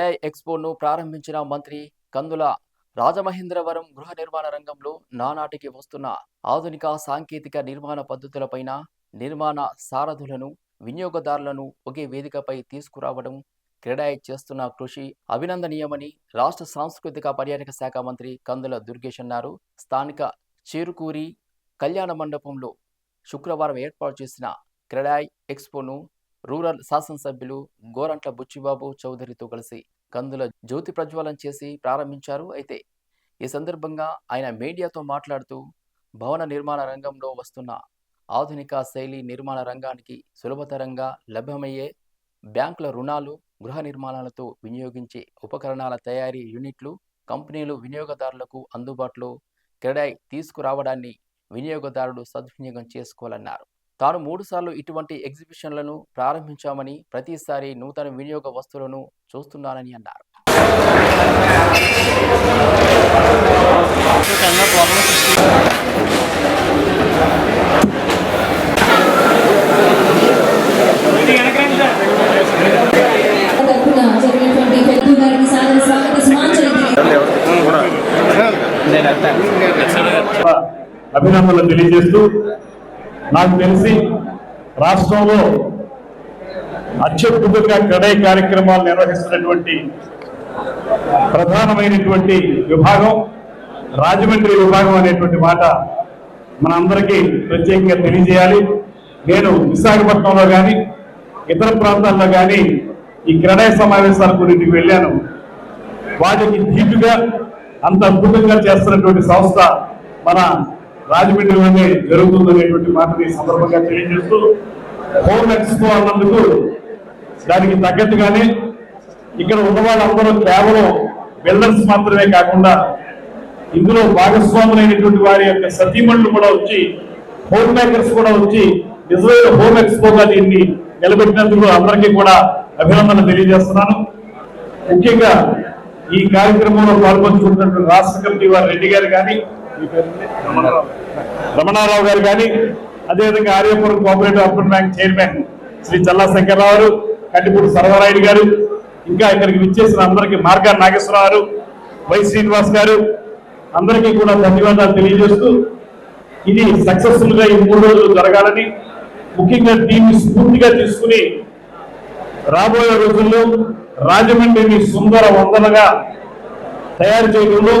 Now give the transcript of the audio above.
క్రీడా ఎక్స్పోను ప్రారంభించిన మంత్రి కందుల రాజమహేంద్రవరం గృహ నిర్మాణ రంగంలో నానాటికి వస్తున్న ఆధునిక సాంకేతిక నిర్మాణ పద్ధతులపైన నిర్మాణ సారథులను వినియోగదారులను ఒకే వేదికపై తీసుకురావడం క్రీడాయి చేస్తున్న కృషి అభినందనీయమని రాష్ట్ర సాంస్కృతిక పర్యాటక శాఖ మంత్రి కందుల దుర్గేష్ అన్నారు. స్థానిక చేరుకూరి కళ్యాణ మండపంలో శుక్రవారం ఏర్పాటు చేసిన క్రెడాయ్ ఎక్స్పోను రూరల్ శాసనసభ్యులు గోరంట్ల బుచ్చిబాబు చౌదరితో కలిసి కందుల జ్యోతి ప్రజ్వలన చేసి ప్రారంభించారు. అయితే ఈ సందర్భంగా ఆయన మీడియాతో మాట్లాడుతూ భవన నిర్మాణ రంగంలో వస్తున్న ఆధునిక శైలి నిర్మాణ రంగానికి సులభతరంగా లభ్యమయ్యే బ్యాంకుల రుణాలు గృహ నిర్మాణాలతో వినియోగించే ఉపకరణాల తయారీ యూనిట్లు కంపెనీలు వినియోగదారులకు అందుబాటులో క్రెడై తీసుకురావడాన్ని వినియోగదారుడు సద్వినియోగం చేసుకోవాలన్నారు. తాను మూడుసార్లు ఇటువంటి ఎగ్జిబిషన్లను ప్రారంభించామని ప్రతిసారి నూతన వినియోగ వస్తువులను చూస్తున్నానని అన్నారు. అభినందనలు తెలియజేస్తూ నాకు తెలిసి రాష్ట్రంలో అత్యద్భుతంగా కడై కార్యక్రమాలు నిర్వహిస్తున్నటువంటి ప్రధానమైనటువంటి విభాగం రాజమండ్రి విభాగం అనేటువంటి మాట మనందరికీ ప్రత్యేకంగా తెలియజేయాలి. నేను విశాఖపట్నంలో కానీ ఇతర ప్రాంతాల్లో కానీ ఈ క్రడయ సమావేశాల గురించి వెళ్ళాను. వాటికి ధీటుగా అంత అద్భుతంగా చేస్తున్నటువంటి సంస్థ మన రాజమండ్రిలోనే జరుగుతుందనేటువంటి మాటని సందర్భంగా తెలియజేస్తూ హోమ్ ఎక్స్పో అన్నందుకు దానికి తగ్గట్టుగానే ఇక్కడ ఉన్న వాళ్ళందరూ కేవలం బిల్డర్స్ మాత్రమే కాకుండా ఇందులో భాగస్వాములైనటువంటి వారి యొక్క సతీమణులు కూడా వచ్చి హోమ్ మేకర్స్ కూడా వచ్చి నిజమైన హోమ్ ఎక్స్పోగా దీన్ని నిలబెట్టినందుకు అందరికీ కూడా అభినందనలు తెలియజేస్తున్నాను. ముఖ్యంగా ఈ కార్యక్రమంలో పాల్పంచుకుంటున్నటువంటి రాష్ట్ర కమిటీ వారి రెడ్డి గారు కానీ రమణారావు. గారు కానీ అదేవిధంగా Aryapuram cooperative urban bank chairman Shri Challa Sankararao Kattipudi Sarvarayudu గారు ఇంకా ఇక్కడికి విచ్చేసిన అందరికీ మార్గా నాగేశ్వరరావు గారు వై శ్రీనివాస్ గారు అందరికీ కూడా ధన్యవాదాలు తెలియజేస్తూ ఇది సక్సెస్ఫుల్గా ఈ మూడు రోజులు జరగాలని ముఖ్యంగా దీన్ని స్ఫూర్తిగా తీసుకుని రాబోయే రోజుల్లో రాజమండ్రిని సుందర వందనగా తయారు చేయడంలో